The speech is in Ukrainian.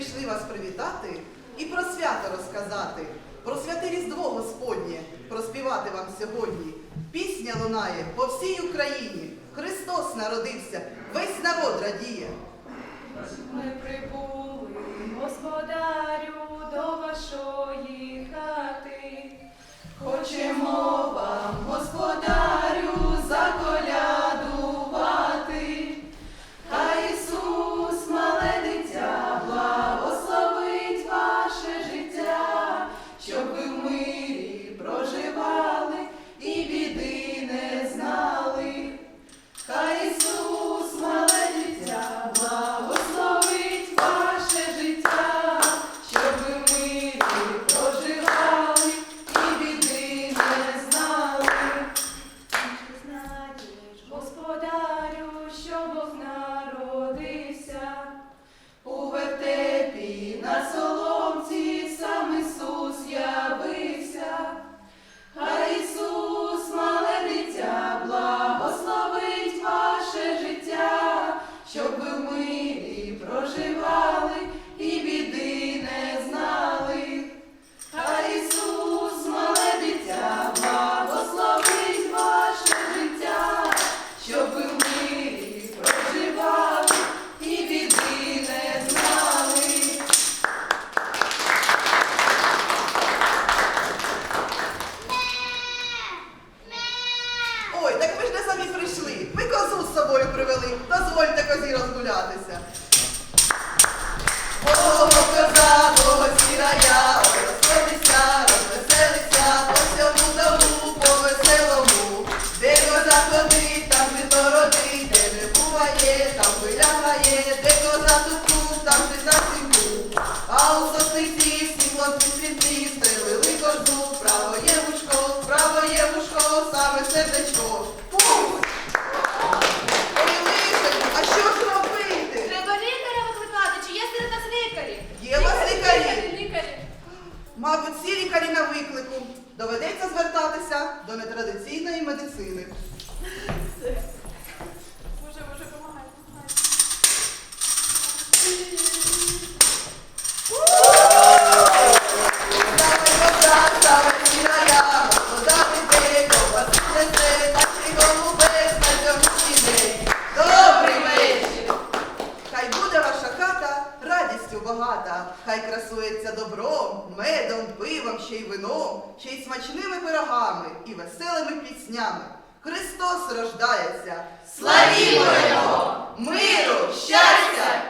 прийшли вас привітати і про свято розказати, про святе Різдво Господнє проспівати вам сьогодні. Пісня лунає по всій Україні. Христос народився, весь народ радіє. Ми прибули, господарю, Ой, так ви ж не самі прийшли. Ви козу з собою привели. Дозвольте козі розгулятися. Ого, коза, ого, сірая, ой, розходися, розвеселися, по всьому дому, по веселому. Де коза ходить, там жито родить, де не буває, там вилягає, де коза тут там жить на сім'ю. А у сосниці всі хлопці світлі, Мабуть, всі лікарі на виклику. Доведеться звертатися до нетрадиційної медицини. Боже, боже, помагай, помагай. Красується добром, медом, пивом, ще й вином, ще й смачними пирогами і веселими піснями. Христос рождається! Славімо Його! Миру, щастя!